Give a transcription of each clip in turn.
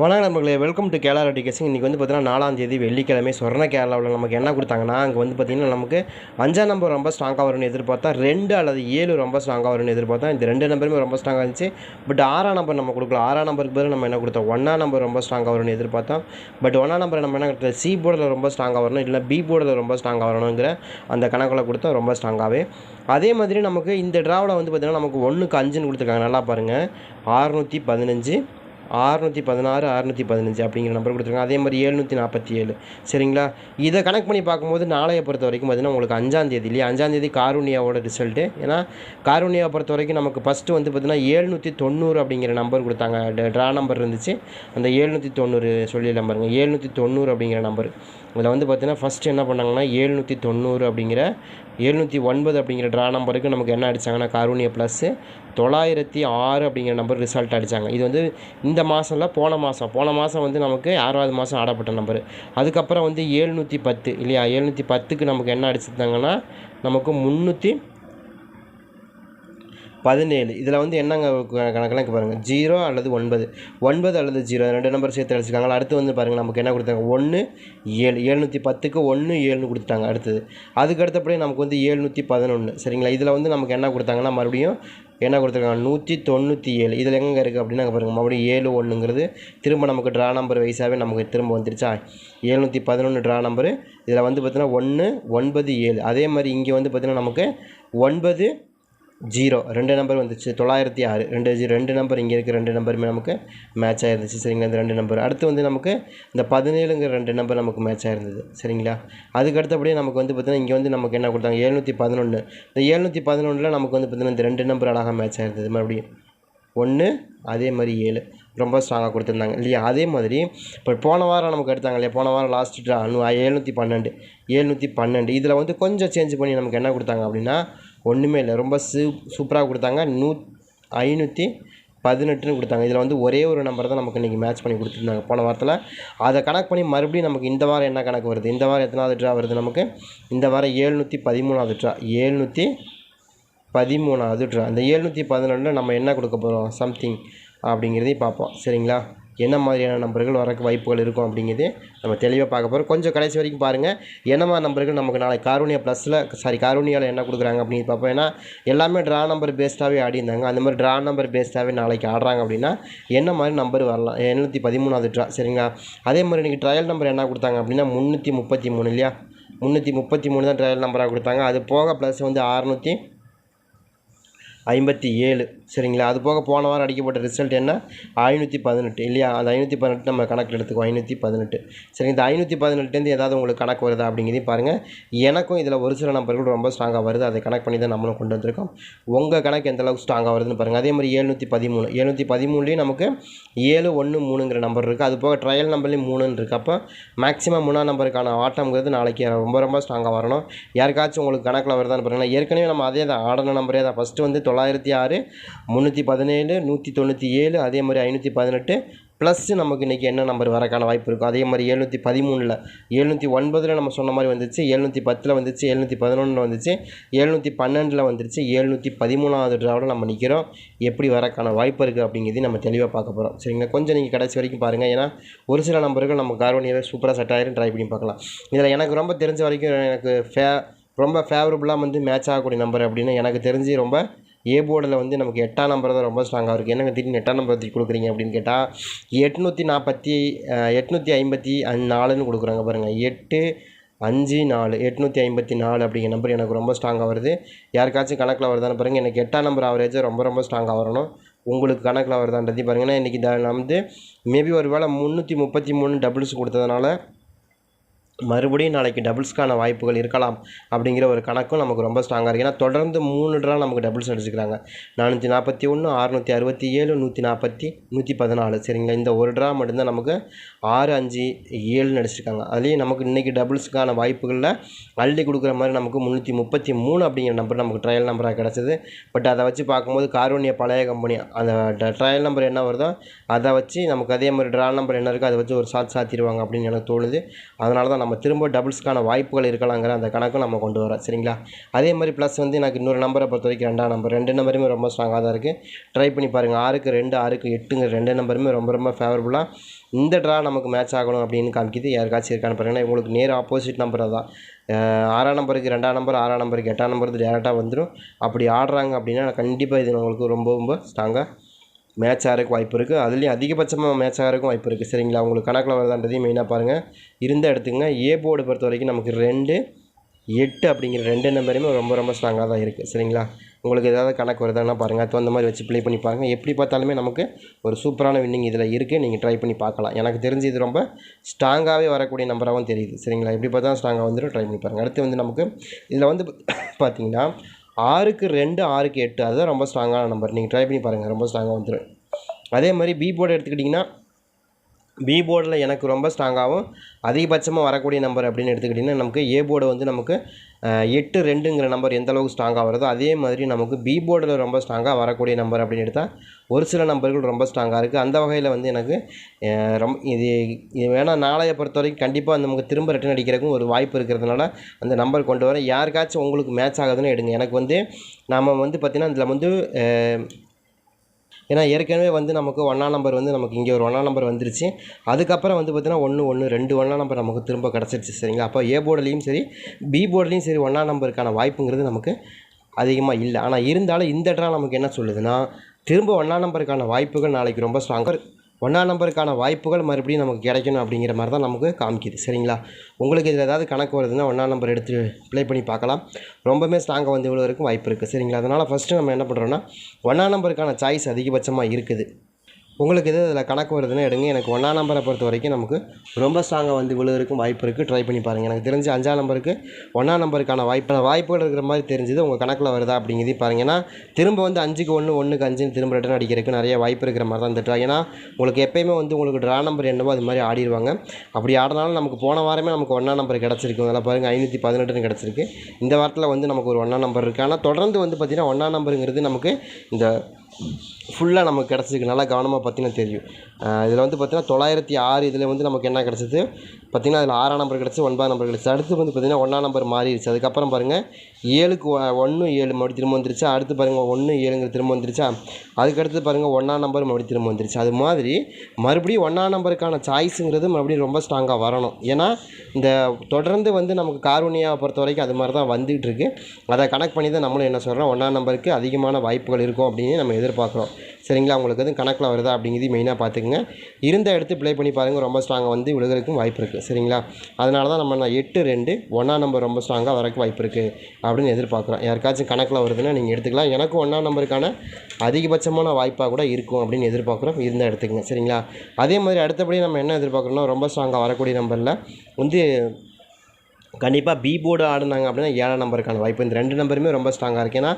வணக்கம் நண்பர்களே welcome to Kerala டிகேசிங் இன்றைக்கி வந்து பார்த்தீங்கன்னா நாலாம் தேதி வெள்ளிக்கிழமை. சொர்ண கேரளாவில் நமக்கு என்ன கொடுத்தாங்கன்னா அங்கே வந்து பார்த்திங்கன்னா நமக்கு அஞ்சாம் நம்பர் ரொம்ப ஸ்ட்ராங்காக வரும்னு எதிர்பார்த்தா ரெண்டு அல்லது ஏழு ரொம்ப ஸ்ட்ராங்காக வரும்னு எதிர்பார்த்தா இந்த ரெண்டு நம்பருமே ரொம்ப ஸ்ட்ராங்காக இருந்துச்சு. பட் ஆறாம் நம்பர் நம்ம கொடுக்கல. ஆறாம் நம்பருக்கு பேர் நம்ம என்ன கொடுத்தோம்? ஒன்றாம் நம்பர் ரொம்ப ஸ்ட்ராங்காக வரும்னு எதிர்பார்த்தோம். பட் ஒன்றாம் நம்பர் நம்ம என்ன கொடுத்தோம்? சி போர்டில் ரொம்ப ஸ்ட்ராங்காக வரணும் இல்லை பி போர்டில் ரொம்ப ஸ்ட்ராங்காக வரணுங்கிற அந்த கணக்கில் கொடுத்தா ரொம்ப ஸ்ட்ராங்காகவே அதே மாதிரி நமக்கு இந்த ட்ராவில் வந்து பார்த்திங்கன்னா நமக்கு ஒன்றுக்கு அஞ்சுன்னு கொடுத்துருக்காங்க. நல்லா பாருங்கள் ஆறுநூற்றி பதினஞ்சு. ஆறுநூற்றி பதினாறு அறுநூற்றி பதினஞ்சு அப்படிங்கிற நம்பர் கொடுத்துருக்காங்க. அதே மாதிரி ஏழுநூற்றி நாற்பத்தி ஏழு. சரிங்களா? இதை கனெக்ட் பண்ணி பார்க்கும்போது நாளைய பொறுத்த வரைக்கும் பார்த்தீங்கன்னா உங்களுக்கு அஞ்சாந்தேதி இல்லையா? அஞ்சாந்தேதி காரூனியாவோட ரிசல்ட்டு ஏன்னா காரூனியாவை பொறுத்த வரைக்கும் நமக்கு ஃபஸ்ட்டு வந்து பார்த்திங்கன்னா ஏழ்நூற்றி தொண்ணூறு அப்படிங்கிற நம்பர் கொடுத்தாங்க. ட்ரா நம்பர் இருந்துச்சு. அந்த ஏழ்நூற்றி தொண்ணூறு சொல்லிடலாம் பாருங்கள் ஏழ்நூற்றி தொண்ணூறு அப்படிங்கிற நம்பர் இதில் வந்து பார்த்திங்கன்னா ஃபஸ்ட்டு என்ன பண்ணாங்கன்னா ஏழ்நூற்றி தொண்ணூறு அப்படிங்கிற எழுநூற்றி ஒன்பது அப்படிங்கிற ட்ரா நம்பருக்கு நமக்கு என்ன அடித்தாங்கன்னா காரூனியா ப்ளஸ்ஸு தொள்ளாயிரத்தி ஆறு அப்படிங்கிற நம்பர் ரிசல்ட் அடித்தாங்க இது வந்து இந்த மாதம்ல போன மாதம் போன மாதம் வந்து நமக்கு ஆறாவது மாதம் ஆடப்பட்ட நம்பர் அதுக்கப்புறம் வந்து ஏழ்நூற்றி பத்து இல்லையா? ஏழ்நூற்றி பத்துக்கு நமக்கு என்ன அடிச்சிருந்தாங்கன்னா நமக்கு முந்நூற்றி பதினேழு. இதில் வந்து என்னங்க க- கணக்கெல்லாம் பாருங்கள் ஜீரோ அல்லது ஒன்பது. ஒன்பது அல்லது ஜீரோ. ரெண்டு நம்பர் சேர்த்து அடிச்சிருக்காங்க. அடுத்து வந்து பாருங்கள் நமக்கு என்ன கொடுத்தாங்க? ஒன்று ஏழு. எழுநூற்றி பத்துக்கு ஒன்று ஏழுன்னு கொடுத்துட்டாங்க அடுத்தது. அதுக்கு அடுத்தபடியே நமக்கு வந்து ஏழ்நூற்றி பதினொன்று சரிங்களா? இதில் வந்து நமக்கு என்ன கொடுத்தாங்கன்னா மறுபடியும் என்ன கொடுத்துருக்காங்க? நூற்றி தொண்ணூற்றி ஏழு. இதில் எங்கே இருக்குது அப்படின்னா பாருங்கள் மறுபடியும் ஏழு ஒன்றுங்கிறது திரும்ப நமக்கு ட்ரா நம்பர் வைஸாகவே நமக்கு திரும்ப வந்துருச்சா? ஏழ்நூற்றி பதினொன்று ட்ரா நம்பரு இதில் வந்து பார்த்திங்கன்னா ஒன்று ஒன்பது ஏழு. அதே மாதிரி இங்கே வந்து பார்த்திங்கன்னா நமக்கு ஒன்பது ஜீரோ. ரெண்டு நம்பர் வந்துச்சு. தொள்ளாயிரத்தி ஆறு. ரெண்டு ஜீரோ ரெண்டு நம்பர். இங்கே இருக்க ரெண்டு நம்பருமே நமக்கு மேட்ச் ஆயிருந்துச்சு. சரிங்களா? இந்த ரெண்டு நம்பர். அடுத்து வந்து நமக்கு இந்த பதினேழுங்கிற ரெண்டு நம்பர் நமக்கு மேட்ச் ஆயிருந்தது. சரிங்களா? அதுக்கு அடுத்தபடியே நமக்கு வந்து பார்த்திங்கன்னா இங்கே வந்து நமக்கு என்ன கொடுத்தாங்க? எழுநூற்றி பதினொன்று இந்த எழுநூற்றி பதினொன்றில் நமக்கு வந்து பார்த்திங்கன்னா இந்த ரெண்டு நம்பர் அழகாக மேட்ச் ஆயிருந்தது. மறுபடியும் ஒன்று அதே மாதிரி ஏழு. ரொம்ப ஸ்ட்ராங்காக கொடுத்துருந்தாங்க. இல்லையா? அதே மாதிரி இப்போ போன வாரம் நமக்கு எடுத்தாங்க இல்லையா? போன வாரம் லாஸ்ட் ட்ரா எழுநூற்றி பன்னெண்டு. எழுநூற்றி பன்னெண்டு. இதில் வந்து கொஞ்சம் சேஞ்ச் பண்ணி நமக்கு என்ன கொடுத்தாங்க அப்படின்னா ஒன்றுமே இல்லை. ரொம்ப சூ சூப்பராக கொடுத்தாங்க. நூ ஐநூற்றி பதினெட்டுன்னு கொடுத்தாங்க. இதில் வந்து ஒரே ஒரு நம்பர் தான் நமக்கு இன்றைக்கி மேட்ச் பண்ணி கொடுத்துருந்தாங்க. போன வாரத்தில். அதை கணக்கு பண்ணி மறுபடியும் நமக்கு இந்த வாரம் என்ன கணக்கு வருது? இந்த வாரம் எத்தனாவது ட்ரா வருது நமக்கு? இந்த வாரம் ஏழ்நூற்றி பதிமூணாவது ட்ரா ஏழ்நூற்றி பதிமூணாவது ட்ரா அந்த ஏழ்நூற்றி பதினொன்றில் நம்ம என்ன கொடுக்க போகிறோம் சம்திங் அப்படிங்கிறதையும் பார்ப்போம். சரிங்களா? என்ன மாதிரியான நம்பர்கள் வரக்கு வாய்ப்புகள் இருக்கும் அப்படிங்கிறது நம்ம தெளிவாக பார்க்க போகிறோம் கொஞ்சம் கடைசி வரைக்கும் பாருங்கள் என்ன மாதிரி நம்பர்கள் நமக்கு நாளைக்கு காரூனியா ப்ளஸில் சாரி காரூனியாவில் என்ன கொடுக்குறாங்க அப்படின்னு பார்ப்போம். ஏன்னா எல்லாமே ட்ரா நம்பர் பேஸ்டாகவே ஆடிருந்தாங்க அந்த மாதிரி ட்ரா நம்பர் பேஸ்டாகவே நாளைக்கு ஆடுறாங்க அப்படின்னா என்ன மாதிரி நம்பர் வரலாம்? எழுநூற்றி பதிமூணாவது ட்ரா சரிங்களா? அதே மாதிரி இன்றைக்கி ட்ரையல் நம்பர் என்ன கொடுத்தாங்க அப்படின்னா முந்நூற்றி முப்பத்தி மூணு இல்லையா? முந்நூற்றி முப்பத்தி மூணு தான் ட்ரையல் நம்பராக கொடுத்தாங்க. அது போக ப்ளஸ் வந்து அறுநூற்றி ஐம்பத்தி ஏழு. சரிங்களா? அது போக போன வாரம் அடிக்கப்பட்ட ரிசல்ட் என்ன? ஐநூற்றி பதினெட்டு இல்லையா? அந்த ஐநூற்றி பதினெட்டு நம்ம கணக்கில் எடுத்துக்குவோம். ஐநூற்றி பதினெட்டு. சரி இந்த ஐநூற்றி பதினெட்டுலேருந்து ஏதாவது உங்களுக்கு கணக்கு வருதா அப்படிங்கிறதையும் பாருங்கள் எனக்கும் இதில் ஒரு சில நம்பர்கள் ரொம்ப ஸ்ட்ராங்காக வருது. அதை கணக்கு பண்ணி தான் நம்மளும் கொண்டு வந்திருக்கோம். உங்கள் கணக்கு எந்த அளவுக்கு ஸ்ட்ராங்காக வருதுன்னு பாருங்கள் அதே மாதிரி ஏழ்நூற்றி பதிமூணு. எழுநூற்றி பதிமூணுலேயும் நமக்கு ஏழு ஒன்று மூணுங்கிற நம்பர் இருக்குது அது போக ட்ரையல் நம்பர்லேயும் மூணுன்னு இருக்குது அப்போ மேக்ஸிமம் மூணாம் நம்பருக்கான ஆட்டம்ங்கிறது நாளைக்கு ரொம்ப ரொம்ப ஸ்ட்ராங்காக வரணும். யாருக்காச்சும் உங்களுக்கு கணக்கில் வருதான்னு பாருங்கள் ஏற்கனவே நம்ம அதே தான் ஆடின நம்பரே தான். ஃபஸ்ட்டு வந்து தொள்ளாயிரத்தி ஆறு முந்நூற்றி பதினேழு நூற்றி தொண்ணூற்றி ஏழு அதே மாதிரி ஐநூற்றி பதினெட்டு ப்ளஸ்ஸு நமக்கு இன்றைக்கி என்ன நம்பர் வரக்கான வாய்ப்பு இருக்கும் அதே மாதிரி எழுநூற்றி பதிமூணில் எழுநூற்றி ஒன்பதில் நம்ம சொன்ன மாதிரி வந்துச்சு எழுநூற்றி பத்தில் வந்துச்சு எழுநூற்றி பதினொன்றில் வந்துச்சு எழுநூற்றி பன்னெண்டில் வந்துருச்சு எழுநூற்றி பதிமூணாவது ட்ராவில் நம்ம நிற்கிறோம் எப்படி வரக்கான வாய்ப்பு இருக்குது அப்படிங்கிறதையும் நம்ம தெளிவாக பார்க்க போகிறோம் சரிங்களா கொஞ்சம் நீங்கள் கடைசி வரைக்கும் பாருங்கள் ஏன்னா ஒரு சில நம்பர்கள் நம்ம கார்வனியாவே சூப்பராக செட் ஆகிரும் ட்ரை பண்ணி பார்க்கலாம். இதில் எனக்கு ரொம்ப தெரிஞ்ச வரைக்கும் எனக்கு ஃபே ரொம்ப ஃபேவரபுளாக வந்து மேட்ச் ஆகக்கூடிய நம்பர் அப்படின்னு எனக்கு தெரிஞ்சு ரொம்ப ஏ போர்டில் வந்து நமக்கு எட்டாம் நம்பர் தான் ரொம்ப ஸ்ட்ராங்காக இருக்குது என்னங்க திடீர்னு எட்டாம் நம்பர் பற்றி கொடுக்குறீங்க அப்படின்னு கேட்டால் எட்நூற்றி நாற்பத்தி எட்நூற்றி ஐம்பத்தி நாலுன்னு கொடுக்குறாங்க பாருங்கள் எட்டு அஞ்சு நாலு எட்நூற்றி ஐம்பத்தி நாலு அப்படிங்கிற நம்பர் எனக்கு ரொம்ப ஸ்ட்ராங்காக வருது. யாருக்காச்சும் கணக்கில் வருதான்னு பாருங்கள் எனக்கு எட்டாம் நம்பர் ஆவரேஜாக ரொம்ப ரொம்ப ஸ்ட்ராங்காக வரணும். உங்களுக்கு கணக்கில் வருதான்றதையும் பாருங்கள் ஏன்னா இன்றைக்கி நான் வந்து மேபி ஒரு வேளை முந்நூற்றி முப்பத்தி மூணு டபுள்ஸ் கொடுத்ததுனால மறுபடியும் நாளைக்கு டபுள்ஸ்க்கான வாய்ப்புகள் இருக்கலாம் அப்படிங்கிற ஒரு கணக்கும் நமக்கு ரொம்ப ஸ்ட்ராங்காக இருக்குது ஏன்னா தொடர்ந்து மூணு ட்ரா நமக்கு டபுள்ஸ் அடிச்சுக்கிறாங்க. நானூற்றி நாற்பத்தி ஒன்று அறுநூற்றி அறுபத்தி ஏழு நூற்றி நாற்பத்தி நூற்றி பதினாலு. சரிங்களா? இந்த ஒரு ட்ரா மட்டும்தான் நமக்கு ஆறு அஞ்சு ஏழுன்னு அடிச்சிருக்காங்க. அதுலேயும் நமக்கு இன்றைக்கி டபுள்ஸுக்கான வாய்ப்புகளில் அள்ளி கொடுக்குற மாதிரி நமக்கு முந்நூற்றி முப்பத்தி மூணு அப்படிங்கிற நம்பர் நமக்கு ட்ரையல் நம்பராக கிடச்சிது. பட் அதை வச்சு பார்க்கும்போது கார்வனிய பழைய கம்பெனி அந்த ட்ரையல் நம்பர் என்ன வருதோ அதை வச்சு நமக்கு அதே மாதிரி ட்ரா நம்பர் என்ன இருக்கோ அதை வச்சு ஒரு சாத் சாத்திடுவாங்க அப்படின்னு எனக்கு தோணுது. அதனால தான் நம்ம திரும்ப டபுள்ஸ்க்கான வாய்ப்புகள் இருக்கலாங்கிற அந்த கணக்கும் நம்ம கொண்டு வரோம். சரிங்களா? அதே மாதிரி ப்ளஸ் வந்து எனக்கு இன்னொரு நம்பரை பொறுத்த வரைக்கும் ரெண்டாம் நம்பர் ரெண்டு நம்பருமே ரொம்ப ஸ்ட்ராங்காக தான் இருக்குது ட்ரை பண்ணி பாருங்கள் ஆறுக்கு ரெண்டு ஆறுக்கு எட்டுங்கிற ரெண்டு நம்பருமே ரொம்ப ரொம்ப ஃபேவரபுளாக இந்த ட்ரா நமக்கு மேட்ச் ஆகணும் அப்படின்னு காமிக்கிது. யாருக்காச்சும் இருக்கான்னு பாருங்கன்னா உங்களுக்கு நேர் ஆப்போசிட் நம்பர் தான் ஆறாம் நம்பருக்கு ரெண்டாம் நம்பர் ஆறாம் நம்பருக்கு எட்டாம் நம்பர் டேரெக்டாக வந்துடும் அப்படி ஆடுறாங்க அப்படின்னா கண்டிப்பாக இது உங்களுக்கு ரொம்ப ரொம்ப ஸ்ட்ராங்காக மேட்ச் ஆகிறதுக்கு வாய்ப்பு இருக்குது. அதுலேயும் அதிகபட்சமாக மேட்ச் ஆகிறதுக்கும் வாய்ப்பு இருக்குது. சரிங்களா? உங்களுக்கு கணக்கில் வருதான்றதையும் மெயினாக பாருங்கள் இருந்தால் எடுத்துங்க ஏ போர்டு பொறுத்த வரைக்கும் நமக்கு ரெண்டு எட்டு அப்படிங்கிற ரெண்டு நம்பருமே ரொம்ப ரொம்ப ஸ்ட்ராங்காக தான் இருக்குது. சரிங்களா? உங்களுக்கு ஏதாவது கணக்கு வருதுன்னா பாருங்கள் அது தகுந்த மாதிரி வச்சு ப்ளே பண்ணி பாருங்கள் எப்படி பார்த்தாலுமே நமக்கு ஒரு சூப்பரான வின்னிங் இதில் இருக்குது. நீங்கள் ட்ரை பண்ணி பார்க்கலாம். எனக்கு தெரிஞ்சு இது ரொம்ப ஸ்ட்ராங்காகவே வரக்கூடிய நம்பராகவும் தெரியுது. சரிங்களா? எப்படி பார்த்தா ஸ்ட்ராங்காக வந்துடும். ட்ரை பண்ணி பாருங்கள் அடுத்து வந்து நமக்கு இதில் வந்து பார்த்தீங்கன்னா ஆறுக்கு ரெண்டு ஆறுக்கு எட்டு. அதுதான் ரொம்ப ஸ்ட்ராங்கான நம்பர் நீங்கள் ட்ரை பண்ணி பாருங்கள் ரொம்ப ஸ்ட்ராங்காக வந்துடும் அதே மாதிரி பி போர்டு எடுத்துக்கிட்டிங்கன்னா பி போர்டில் எனக்கு ரொம்ப ஸ்ட்ராங்காகவும் அதிகபட்சமாக வரக்கூடிய நம்பர் அப்படின்னு எடுத்துக்கிட்டிங்கன்னா நமக்கு ஏ போர்டு வந்து நமக்கு எட்டு ரெண்டுங்கிற நம்பர் எந்த அளவுக்கு ஸ்ட்ராங்காக வருதோ அதே மாதிரி நமக்கு பி போர்டில் ரொம்ப ஸ்ட்ராங்காக வரக்கூடிய நம்பர் அப்படின்னு எடுத்தால் ஒரு சில நம்பர்கள் ரொம்ப ஸ்ட்ராங்காக இருக்குது அந்த வகையில் வந்து எனக்கு ரொம்ப இது இது வேணால் நாளைய பொறுத்த வரைக்கும் கண்டிப்பாக நமக்கு திரும்ப ரிட்டன் அடிக்கிறதுக்கும் ஒரு வாய்ப்பு இருக்கிறதுனால அந்த நம்பர் கொண்டு வரேன் யாருக்காச்சும் உங்களுக்கு மேட்ச் ஆகுதுன்னு எடுங்க. எனக்கு வந்து நாம் வந்து பார்த்திங்கன்னா அதில் வந்து ஏன்னா ஏற்கனவே வந்து நமக்கு ஒன்றாம் நம்பர் வந்து நமக்கு இங்கே ஒரு ஒன்றாம் நம்பர் வந்துருச்சு. அதுக்கப்புறம் வந்து பார்த்திங்கன்னா ஒன்று ஒன்று ரெண்டு ஒன்றாம் நம்பர் நமக்கு திரும்ப கிடச்சிருச்சு. சரிங்களா? அப்போ ஏ போர்டுலேயும் சரி பி போர்டுலேயும் சரி ஒன்றாம் நம்பருக்கான வாய்ப்புங்கிறது நமக்கு அதிகமாக இல்லை. ஆனால் இருந்தாலும் இந்த ட்ரா நமக்கு என்ன சொல்லுதுன்னா திரும்ப ஒன்றாம் நம்பருக்கான வாய்ப்புகள் நாளைக்கு ரொம்ப ஸ்ட்ராங்காக ஒன்றாம் நம்பருக்கான வாய்ப்புகள் மறுபடியும் நமக்கு கிடைக்கணும் அப்படிங்கிற மாதிரி தான் நமக்கு காமிக்குது. சரிங்களா? உங்களுக்கு இதில் ஏதாவது கணக்கு வருதுன்னா ஒன்றாம் நம்பர் எடுத்து ப்ளே பண்ணி பார்க்கலாம். ரொம்பவே ஸ்ட்ராங்காக வந்து இவ்வளோ வரைக்கும் வாய்ப்பு இருக்குது சரிங்களா? அதனால் ஃபஸ்ட்டு நம்ம என்ன பண்ணுறோன்னா ஒன்றாம் நம்பருக்கான சாய்ஸ் அதிகபட்சமாக இருக்குது. உங்களுக்கு எது அதில் கணக்கு வருதுன்னு எடுங்க. எனக்கு ஒன்றாம் நம்பரை பொறுத்த வரைக்கும் நமக்கு ரொம்ப ஸ்ட்ராங்காக வந்து இவ்வளோ இருக்கும் வாய்ப்பு இருக்குது ட்ரை பண்ணி பாருங்கள் எனக்கு தெரிஞ்சு அஞ்சாம் நம்பருக்கு ஒன்றாம் நம்பருக்கான வாய்ப்பான வாய்ப்புகள் இருக்கிற மாதிரி தெரிஞ்சுது. உங்கள் கணக்கில் வருதா அப்படிங்கிறதையும் பாருங்க. ஏன்னா திரும்ப வந்து அஞ்சுக்கு ஒன்று ஒன்றுக்கு அஞ்சுன்னு திரும்ப ரிட்டன் அடிக்கிறதுக்கு நிறைய வாய்ப்பு இருக்கிற மாதிரி தான் இந்த ஏன்னா உங்களுக்கு எப்பயுமே வந்து உங்களுக்கு ட்ரா நம்பர் என்னவோ அது மாதிரி ஆடிடுவாங்க அப்படி ஆடினாலும் நமக்கு போன வாரமே நமக்கு ஒன்றாம் நம்பர் கிடச்சிருக்கு. அதில் பாருங்கள் ஐநூற்றி பதினெட்டுன்னு கிடச்சிருக்கு. இந்த வாரத்தில் வந்து நமக்கு ஒரு ஒன்றாம் நம்பர் இருக்குது ஆனால் தொடர்ந்து வந்து பார்த்திங்கன்னா ஒன்றாம் நம்பருங்கிறது நமக்கு இந்த ஃபுல்லாக நமக்கு கிடச்சிருக்கு நல்லா கவனமாக பார்த்தீங்கன்னா தெரியும். இதில் வந்து பார்த்திங்கன்னா தொள்ளாயிரத்தி ஆறு இதில் வந்து நமக்கு என்ன கிடச்சிது? பார்த்திங்கன்னா அதில் ஆறாம் நம்பர் கிடச்சி ஒன்பதாம் நம்பர் கிடச்சி. அடுத்து வந்து பார்த்திங்கன்னா ஒன்றாம் நம்பர் மாறிடுச்சு. அதுக்கப்புறம் பாருங்கள் ஏழுக்கு ஒன்று ஏழு மறுபடி திரும்ப வந்துருச்சு? அடுத்து பாருங்கள் ஒன்று ஏழுங்கிற திரும்ப வந்துருச்சா? அதுக்கடுத்து பாருங்கள் ஒன்றாம் நம்பர் மறுபடியும் திரும்ப வந்துருச்சு. அது மாதிரி மறுபடியும் ஒன்றாம் நம்பருக்கான சாய்ஸுங்கிறது மறுபடியும் ரொம்ப ஸ்ட்ராங்காக வரணும். ஏன்னா இந்த தொடர்ந்து வந்து நமக்கு கார்வனியாவை பொறுத்த வரைக்கும் அது மாதிரி தான் வந்துகிட்டு இருக்கு. அதை கனெக்ட் பண்ணி தான் நம்மளும் என்ன சொல்கிறோம் ஒன்றாம் நம்பருக்கு அதிகமான வாய்ப்புகள் இருக்கும் அப்படின்னு நம்ம எதிர்பார்க்குறோம். சரிங்களா? உங்களுக்கு எதுவும் கணக்கில் வருதா அப்படிங்கிறது மெயினாக பார்த்துக்குங்க. இருந்த எடுத்து ப்ளே பண்ணி பாருங்கள் ரொம்ப ஸ்ட்ராங்காக வந்து விழுகிறதுக்கும் வாய்ப்பு இருக்குது சரிங்களா? அதனால தான் நம்ம நான் எட்டு ரெண்டு ஒன்றாம் நம்பர் ரொம்ப ஸ்ட்ராங்காக வரக்கு வாய்ப்பு இருக்குது அப்படின்னு எதிர்பார்க்குறோம். யாருக்காச்சும் கணக்கில் வருதுன்னா நீங்கள் எடுத்துக்கலாம். எனக்கும் ஒன்றாம் நம்பருக்கான அதிகபட்சமான வாய்ப்பாக கூட இருக்கும் அப்படின்னு எதிர்பார்க்குறோம். இருந்தால் எடுத்துக்கங்க சரிங்களா? அதே மாதிரி அடுத்தபடி நம்ம என்ன எதிர்பார்க்குறோம்னா ரொம்ப ஸ்ட்ராங்காக வரக்கூடிய நம்பரில் வந்து கண்டிப்பாக பி போர்டு ஆடினாங்க அப்படின்னா ஏழாம் நம்பருக்கான வாய்ப்பு. இந்த ரெண்டு நம்பருமே ரொம்ப ஸ்ட்ராங்காக இருக்குது ஏன்னா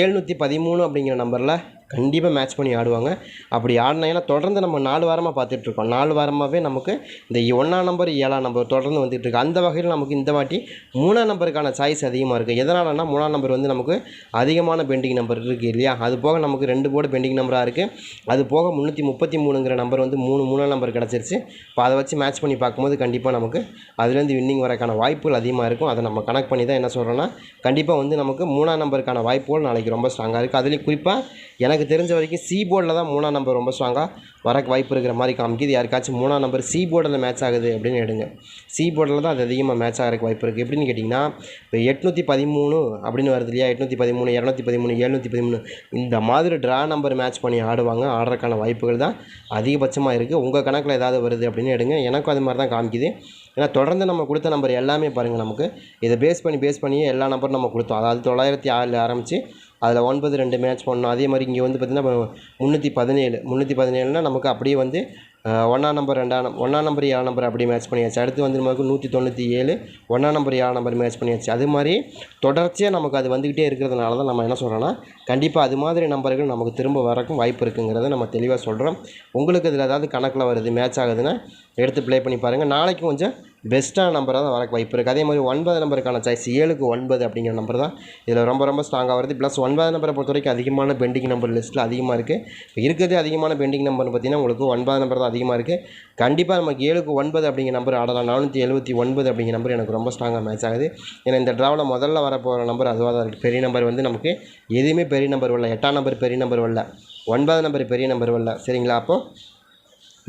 ஏழ்நூற்றி பதிமூணு அப்படிங்கிற நம்பரில் கண்டிப்பாக மேட்ச் பண்ணி ஆடுவாங்க. அப்படி ஆடினாங்கன்னா தொடர்ந்து நம்ம நாலு வாரமாக பார்த்துட்ருக்கோம் நாலு வாரமாகவே நமக்கு இந்த ஒன்றாம் நம்பர் ஏழாம் நம்பர் தொடர்ந்து வந்துட்டு இருக்கு. அந்த வகையில் நமக்கு இந்த வாட்டி மூணாம் நம்பருக்கான சாய்ஸ் அதிகமாக இருக்குது எதனாலனா மூணாம் நம்பர் வந்து நமக்கு அதிகமான பெண்டிங் நம்பர் இருக்குது இல்லையா? அது போக நமக்கு ரெண்டு போர்டு பெண்டிங் நம்பராக இருக்குது அது போக முந்நூற்றி முப்பத்தி மூணுங்கிற நம்பர் வந்து மூணு மூணாம் நம்பர் கிடச்சிருச்சு. இப்போ அதை வச்சு மேட்ச் பண்ணி பார்க்கும்போது கண்டிப்பாக நமக்கு அதுலேருந்து வின்னிங் வரக்கான வாய்ப்புகள் அதிகமாக இருக்கும். அதை நம்ம கனெக்ட் பண்ணி தான் என்ன சொல்கிறோன்னா கண்டிப்பாக வந்து நமக்கு மூணாம் நம்பருக்கான வாய்ப்புகள் நாளைக்கு ரொம்ப ஸ்ட்ராங்காக இருக்குது அதுலேயும் குறிப்பாக எனக்கு தெரிஞ்ச வரைக்கும் சி போர்டில் தான் மூணாம் நம்பர் ரொம்ப ஸ்ட்ராங்காக வரக்கு வாய்ப்பு இருக்கிற மாதிரி காமிக்குது. யாருக்காச்சும் மூணாம் நம்பர் சி போர்டில் மேட்ச் ஆகுது அப்படின்னு எடுங்க. சி போர்டில் தான் அது அதிகமாக மேட்ச் ஆகிறதுக்கு வாய்ப்பு இருக்குது எப்படின்னு கேட்டிங்கன்னா இப்போ எட்நூற்றி பதிமூணு அப்படின்னு வருது இல்லையா? எட்நூற்றி பதிமூணு இரநூத்தி பதிமூணு எழுநூற்றி பதிமூணு. இந்த மாதிரி ட்ரா நம்பர் மேட்ச் பண்ணி ஆடுவாங்க. ஆடுறதுக்கான வாய்ப்புகள் தான் அதிகபட்சமாக இருக்குது உங்கள் கணக்கில் ஏதாவது வருது அப்படின்னு எடுங்க. எனக்கும் அது மாதிரி தான் காமிக்குது. ஏன்னா தொடர்ந்து நம்ம கொடுத்த நம்பர் எல்லாமே பாருங்கள் நமக்கு. இதை பேஸ் பண்ணி பேஸ் பண்ணியே எல்லா நம்பரும் நம்ம கொடுத்தோம். அதாவது தொள்ளாயிரத்தி ஆறில் ஆரம்பித்து அதில் ஒன்பது ரெண்டு மேட்ச் பண்ணோம் அதே மாதிரி இங்கே வந்து பார்த்திங்கன்னா முந்நூற்றி பதினேழு. முந்நூற்றி பதினேழுனா நமக்கு அப்படியே வந்து ஒன்றாம் நம்பர் ரெண்டாம் ஒன்றாம் நம்பர் ஏழாம் நம்பர் அப்படி மேட்ச் பண்ணியாச்சு. அடுத்து வந்து நமக்கு நூற்றி தொண்ணூற்றி ஏழு ஒன்றாம் நம்பர் ஏழாம் நம்பர் மேட்ச் பண்ணியாச்சு. அது மாதிரி தொடர்ச்சியாக நமக்கு அது வந்துக்கிட்டே இருக்கிறதுனால தான் நம்ம என்ன சொல்கிறோன்னா கண்டிப்பாக அது மாதிரி நம்பர்கள் நமக்கு திரும்ப வரக்கும் வாய்ப்பு இருக்குங்கிறத நம்ம தெளிவாக சொல்கிறோம் உங்களுக்கு இதில் ஏதாவது கணக்கில் வருது மேட்ச் ஆகுதுன்னா எடுத்து ப்ளே பண்ணி பாருங்கள் நாளைக்கு கொஞ்சம் பெஸ்ட்டான நம்பராக தான் வரக்கு வாய்ப்பு இருக்குது அதே மாதிரி ஒன்பது நம்பருக்கான சாய்ஸ் ஏழுக்கு ஒன்பது அப்படிங்கிற நம்பர் தான் இதில் ரொம்ப ரொம்ப ஸ்ட்ராங்காக வருது. ப்ளஸ் ஒன்பது நம்பரை பொறுத்த வரைக்கும் அதிகமான பெண்டிங் நம்பர் லிஸ்ட்டில் அதிகமாக இருக்குது இப்போ இருக்கிறதே அதிகமான பெண்டிங் நம்பர்னு பார்த்தீங்கன்னா உங்களுக்கு ஒன்பது நம்பர் தான் அதிகமாக இருக்குது கண்டிப்பாக நமக்கு ஏழுக்கு ஒன்பது அப்படிங்கிற நம்பர் ஆடலாம் நானூற்றி எழுபத்தி ஒன்பது அப்படிங்கிற நம்பர் எனக்கு ரொம்ப ஸ்ட்ராங்காக மேட்ச் ஆகுது. ஏன்னா இந்த ட்ராவில் முதல்ல வர போகிற நம்பர் அதுவாக தான் இருக்குது பெரிய நம்பர் வந்து நமக்கு எதுவுமே பெரிய நம்பர் வரல. எட்டாம் நம்பர் பெரிய நம்பர் வரல. ஒன்பது நம்பர் பெரிய நம்பர் வரல. சரிங்களா? அப்போது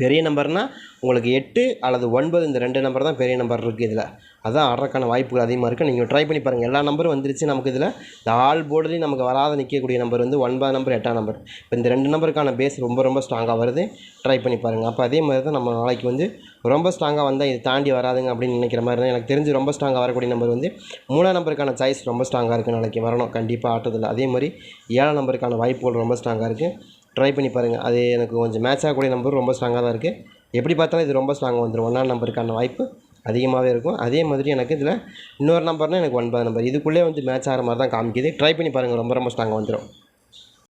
பெரிய நம்பர்னால் உங்களுக்கு எட்டு அல்லது ஒன்பது இந்த ரெண்டு நம்பர் தான் பெரிய நம்பர் இருக்குது இதில். அதான் ஆடுறதுக்கான வாய்ப்புகள் அதிகமாக இருக்குது நீங்கள் ட்ரை பண்ணி பாருங்கள் எல்லா நம்பரும் வந்துருச்சு நமக்கு இதில். இந்த ஆல் போர்டுலேயும் நமக்கு வராத நிற்கக்கூடிய நம்பர் வந்து ஒன்பது நம்பர் எட்டாம் நம்பர். இப்போ இந்த ரெண்டு நம்பருக்கான பேஸ் ரொம்ப ரொம்ப ஸ்ட்ராங்காக வருது. ட்ரை பண்ணி பாருங்கள் அப்போ அதே மாதிரி தான் நம்ம நாளைக்கு வந்து ரொம்ப ஸ்ட்ராங்காக வந்தால் இது தாண்டி வராதுங்க அப்படின்னு நினைக்கிற மாதிரி தான் எனக்கு தெரிஞ்சு ரொம்ப ஸ்ட்ராங்காக வரக்கூடிய நம்பர் வந்து மூணாம் நம்பருக்கான சாய்ஸ் ரொம்ப ஸ்ட்ராங்காக இருக்குது நாளைக்கு. வரணும். கண்டிப்பாக ஆட்டத்தில் அதே மாதிரி ஏழாம் நம்பருக்கான வாய்ப்புகள் ரொம்ப ஸ்ட்ராங்காக இருக்குது ட்ரை பண்ணி பாருங்கள் அது எனக்கு கொஞ்சம் மேட்ச் ஆகக்கூடிய நம்பர் ரொம்ப ஸ்ட்ராங்காக தான் இருக்குது எப்படி பார்த்தாலும் இது ரொம்ப ஸ்ட்ராங்காக வந்துடும் ஒன்றாம் நம்பருக்கான வாய்ப்பு அதிகமாகவே இருக்கும். அதே மாதிரி எனக்கு இதில் இன்னொரு நம்பர்னால் எனக்கு ஒன்பது நம்பர் இதுக்குள்ளே வந்து மேட்ச் ஆகிற மாதிரி தான் காமிக்குது. ட்ரை பண்ணி பாருங்கள் ரொம்ப ரொம்ப ஸ்ட்ராங்காக வந்துடும்